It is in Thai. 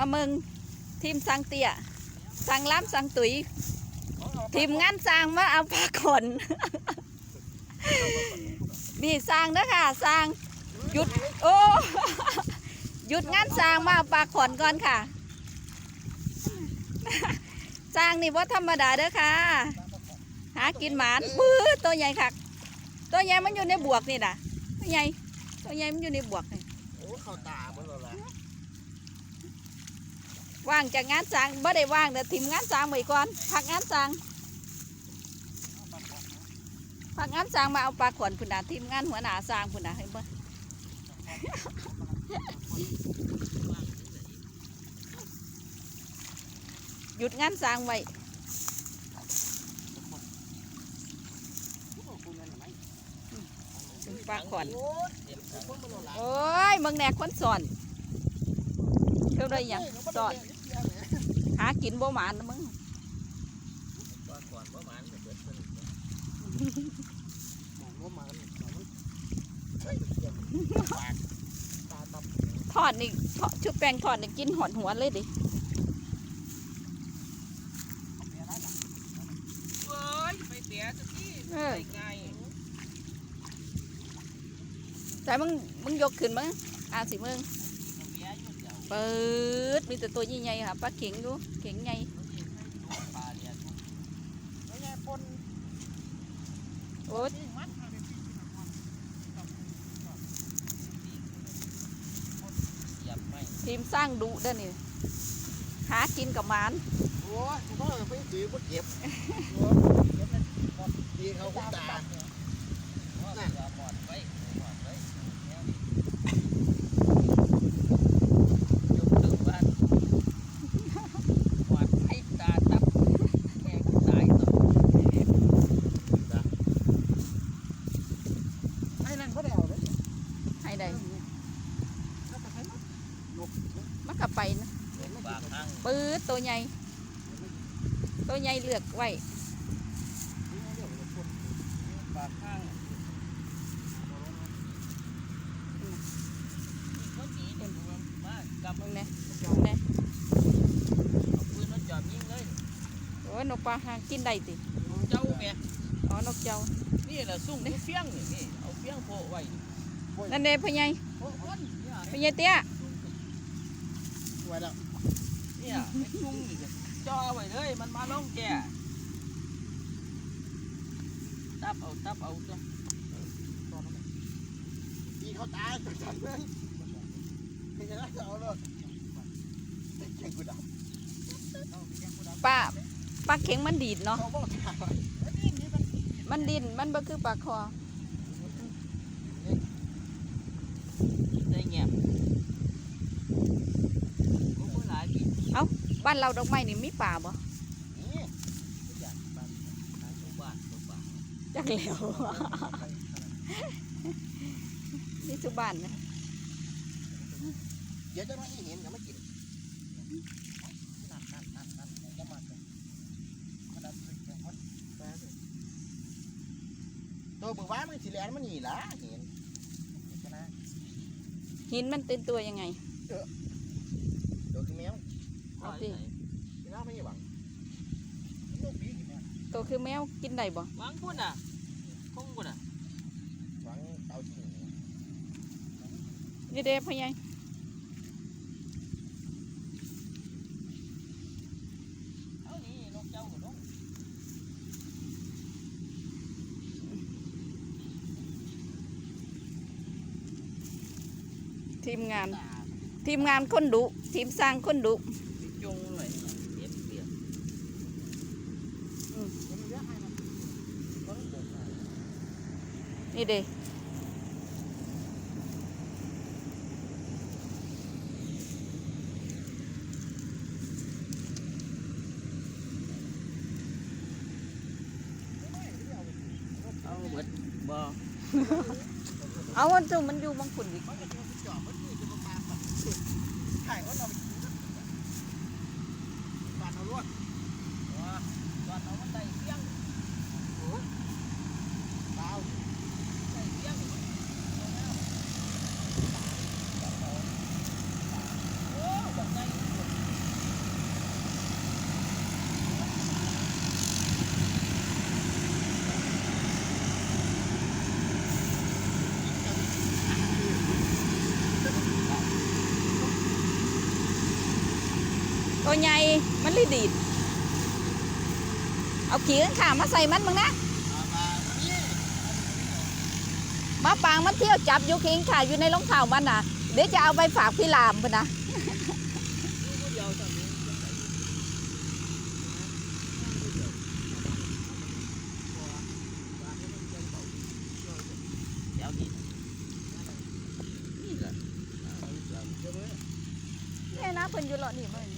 มาเมืองทีมสังเตียสังล้ำสังตุย ทีมงานสร้างมาเอาปลาขนนี่สร้างนะค่ะสร้างหยุดโอ้หยุดงานสร้างมาเอาปลาขนก่อนค่ะสร้างนี่ว่าธรรมดาเด้อค่ะ หากินหมานปื้อตัวใหญ่ค่ะตัวใหญ่มันอยู่ในบวกนี่นะตัวใหญ่ตัวใหญ่มันอยู่ในบวกนี่โอ้เข้าตาบ่แล้วล่ะ ว่างจากงานสร้างบ่ได้ว่างเดี๋ยวทีมงานสร้างไว้ก่อนพักงานสร้างพักงานสร้างมาเอาปลาขวนพุ่นน่ะทีมงานหัวหน้าสร้างพุ่นน่ะเห็นบ่หยุดงานสร้างไว้ปลาขวนโอ้ยเดี๋ยวคนโอ้ยมึงแหนกคนสอนเท่าไรยังสอน หากินบ่หมานนะมึงว่าก่อนว่ามันเกิดขึ้นมองว่ามันมันเฮ้ยเดี๋ยวปากตาตับทอดนี่ทอดชุบแป้งทอดนี่กินหอนหัวเลยดิเว้ยไปเสียสักทีเออไปไงแต่มึงมึงยกขึ้นมึงอ่านสิมึง ปิดมีแต่ตัวใหญ่ๆค่ะปลาเข็งดูเข็งใหญ่ปลาเดียดไม่ใช่ปนโอ้ยที่มัดเอาไปปิ้งกินก่อนเหยียบไม่ทีมสร้างดุเด้อนี่หากินกับหมานโอ้ยกูว่าไปซื้อบ่เก็บโอ้ยเก็บนั่นหมดดีเขาคุณตาว่าเสือหมอดไว้หมอดไว้แนวนี้ยกถึงบ้านหมอดให้ตาตับแม่งตายต่อ ไอ้นั่นเขาได้เอาเลย ให้ได้ แล้วก็ให้มันนก มันกลับไปนะ ปากข้างปื๊ดตัวใหญ่ ตัวใหญ่เลือกไว้ปากข้างคนหนีเดี๋ยวมันมากำมึงเอาเนี่ยมึงเนี่ยปืนมาจอบยิงเลยโอ้ยนกปลาหากินได้ติเจ้าแม่อ๋อนกเจ้านี่แหละซุ่มนี่เฟี้ยงนี่นี่เอาเฟี้ยงโปะไว้นั่นเด้พ่อใหญ่โปะคนเนี่ยพ่อใหญ่เตี้ยสวยแล้ว เนี่ยไอ้ซุ่มนี่ก็จ่อไว้เลย มันมาลงแก่ตับเอาตับเอาตัวดีเขาตายจัดเลยไม่ใช่แล้วจะเอาเลยเก่งกูดับปลาปลาเข็งมันดีดเนาะเขาบอกตายมันดินมันบ่คือปลาคอ ได้เงียบโอ้โหหลายปี บ้านเราดอกไม้นี่มีป่าบ่นี่อยากบ้านหาทุกบ้านทุกบ้านจักแล้วนี่สุบ้านนะเดี๋ยวจะมาให้เห็นกับมากินนั่นนั่นนั่นนั่นจะมาเลยมันดันเลยจะฮอตแป๊บเลยตัวเบิกว่ามันสีแลนมันนี่ล่ะเห็นเห็นนะหินมันเป็นตัวยังไงตัวคือแมว เอาสิที่น้าไม่ใช่หวังลูกปีกินแมวตัวคือแมวกินได้บ่วางพุ่นอะคงพุ่นอะหวังเอาที่นี่นี่เด้พ่อใหญ่เอานี่นกเจ้าก็ลงทีมงานตาทีมงานคนดุทีมสร้างคนดุ สิจงเลยเห็นเปียก มันเยอะให้มันก็ต้องบอกว่า นี่เด้ เอาเบิดบ่ เอาวันจุมันอยู่บางฝุ่นอีก มันจะเป็นจอบมันคือจะมาปาแบบถ่ายเขาเอา ตัวใหญ่มันเลยดีด เอาขี้ข้างขามาใส่มันมึงนะมาปางมันเที่ยวจับอยู่ขี้ข้างขาอยู่ในรองเท้ามันน่ะ เดี๋ยวจะเอาไปฝากพี่ลามพุ่นนะเดี๋ยนี่นี่แหละเนี่ยนะเพิ่นอยู่เลาะนี่มันผมเขาให้กัน